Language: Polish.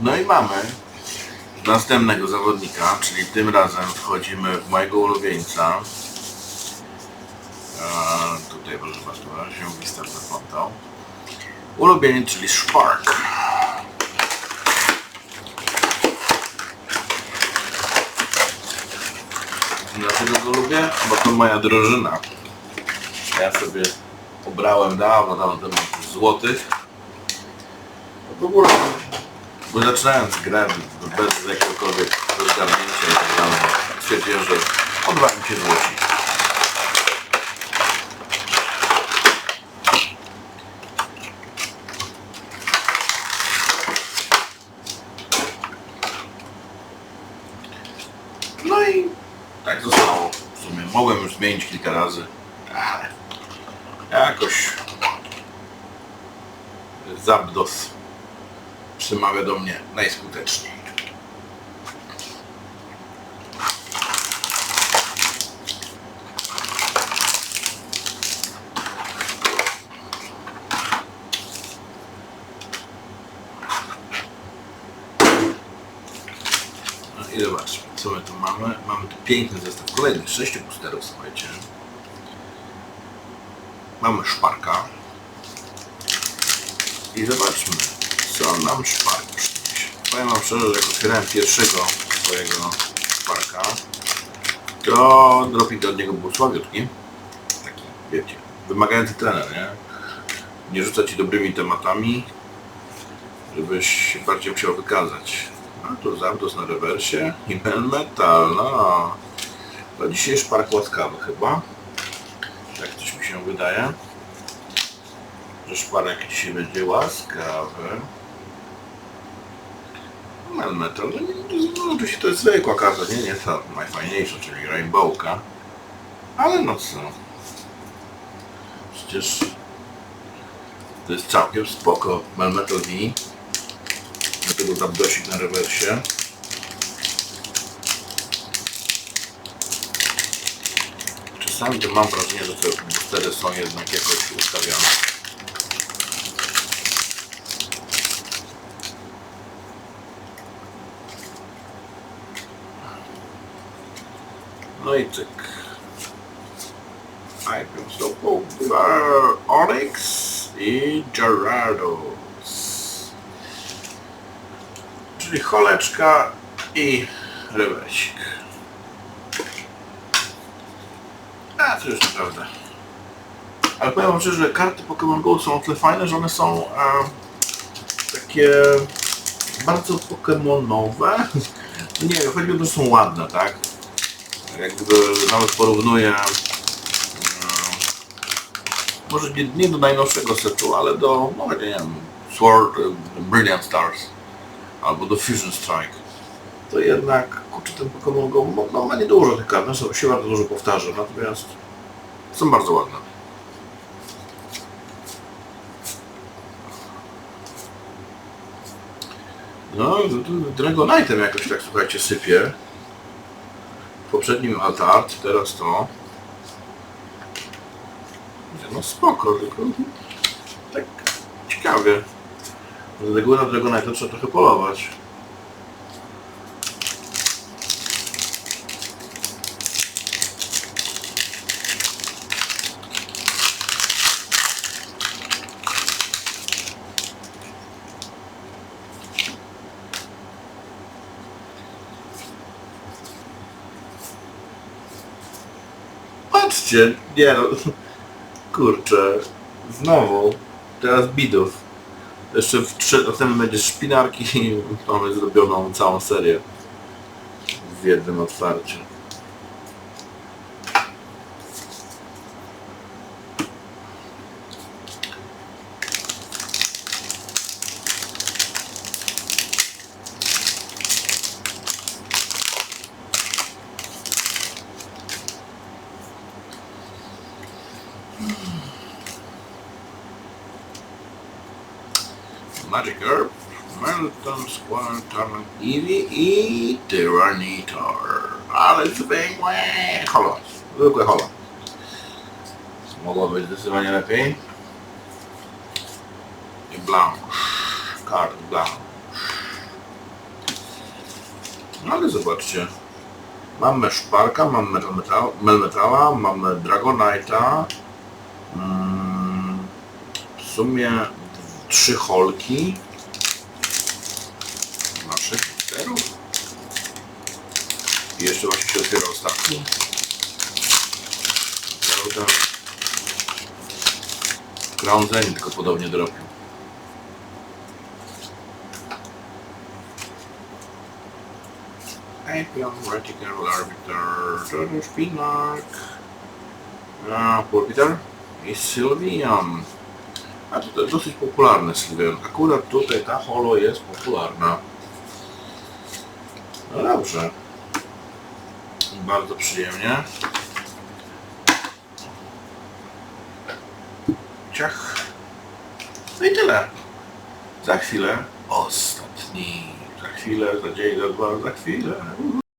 No i mamy następnego zawodnika, czyli tym razem wchodzimy w mojego ulubieńca. Tutaj proszę bardzo, się mówi start zaplątał. Ulubieniec, czyli Spark. Dlaczego go lubię? Bo to moja drużyna. Ja sobie ubrałem dawno, dawno temu złotych. No w ogóle, bo zaczynając grę bez jakiegokolwiek rozgarnięcia i tak dalej, stwierdziłem, że mi się złoci. No i tak zostało. W sumie mogłem już zmienić kilka razy, ale jakoś Zapdos przemawia do mnie najskuteczniej. No i zobaczmy, co my tu mamy. Mamy tu piękny zestaw kolejnych sześciu boosterów, słuchajcie. Mamy szparka. I zobaczmy, co nam szpark przyniesie. Powiem wam szczerze, że jak otwierałem pierwszego swojego szparka, to dropik od niego był słabiutki. Taki, wiecie, wymagający trener, nie? Nie rzuca ci dobrymi tematami, żebyś się bardziej musiał wykazać. A tu Zapdos na rewersie i Metal, no. To dzisiaj szpark łaskawy chyba. Tak coś mi się wydaje. Że szparek dzisiaj będzie łaskawy. Melmetal, no, nie- no oczywiście to jest zwykła karta, nie, nie ta najfajniejsza, czyli Rainbowka. Ale no co. Przecież to jest całkiem spoko Melmetal V. Do tego Zapdosik na rewersie. Czasami to mam wrażenie, że te boostery są jednak jakoś ustawione. No i cyk. Icon Stopu, Onyx i Gerardos. Czyli choleczka i rewersik. A, to już naprawdę. Ale powiem wam szczerze, że karty Pokémon GO są o tyle fajne, że one są e, takie bardzo pokemonowe. No Nie wiem, chodzi o to, że są ładne, tak? Jak gdyby nawet porównuję e, może nie, nie do najnowszego setu, ale do, no nie wiem, Sword, Brilliant Stars albo do Fusion Strike, to jednak, kurczę, ten Pokémon Go no, no, ma niedużo tych kart, no, się bardzo dużo powtarza, natomiast są bardzo ładne. No, Dragonite'em jakoś tak, słuchajcie, sypie. Poprzednim Altart, teraz to. No spoko, tylko tak ciekawie. Reguły na Dragonite trzeba trochę polować. Patrzcie, nie no, kurczę, znowu, teraz bidów. Jeszcze w trzy, następnym będzie szpinarki i mamy zrobioną całą serię. W jednym otwarciu. Magic Herb, Melton, Squall, Talon, Eevee i Tyranitar. Ale zwykłe holo. Zwykłe holo. Mogło być zdecydowanie lepiej. I Blanche. Card Blanche. No ale zobaczcie. Mamy szparka, mamy metal, metal, melmetala, mamy dragonite'a. W sumie trzy holki naszych sterów. I jeszcze właśnie się otwiera ostatni. Prawda? Crown Zenith tylko podobnie dropił. Apion, Vertical Arbiter, Total Spinark, a Pulpiter i Sylveon. A to, to dosyć popularny Sylveon. Akurat tutaj ta holo jest popularna. No dobrze. Bardzo przyjemnie. Ciach. No i tyle. Za chwilę ostatni. Za chwilę, za dzień, za dwa, za chwilę.